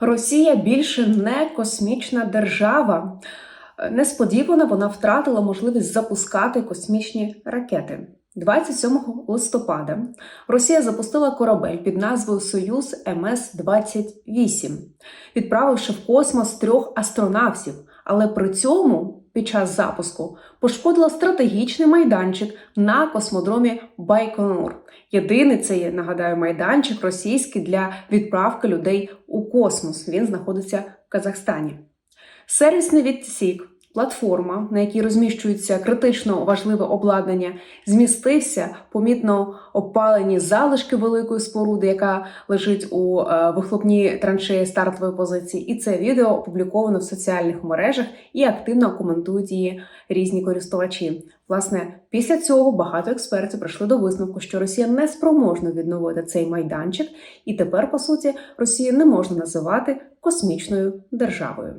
Росія більше не космічна держава. Несподівано вона втратила можливість запускати космічні ракети. 27 листопада Росія запустила корабель під назвою Союз МС-28, відправивши в космос трьох астронавтів, але при цьому під час запуску пошкодила стратегічний майданчик на космодромі Байконур. Єдиний це є, нагадаю, майданчик російський для відправки людей у космос. Він знаходиться в Казахстані. Сервісний відсік, платформа, на якій розміщується критично важливе обладнання, змістився помітно опалені залишки великої споруди, яка лежить у е, вихлопній траншеї стартової позиції. І це відео опубліковано в соціальних мережах і активно коментують її різні користувачі. Власне, після цього багато експертів прийшли до висновку, що Росія не спроможна відновити цей майданчик, і тепер, по суті, Росію не можна називати космічною державою.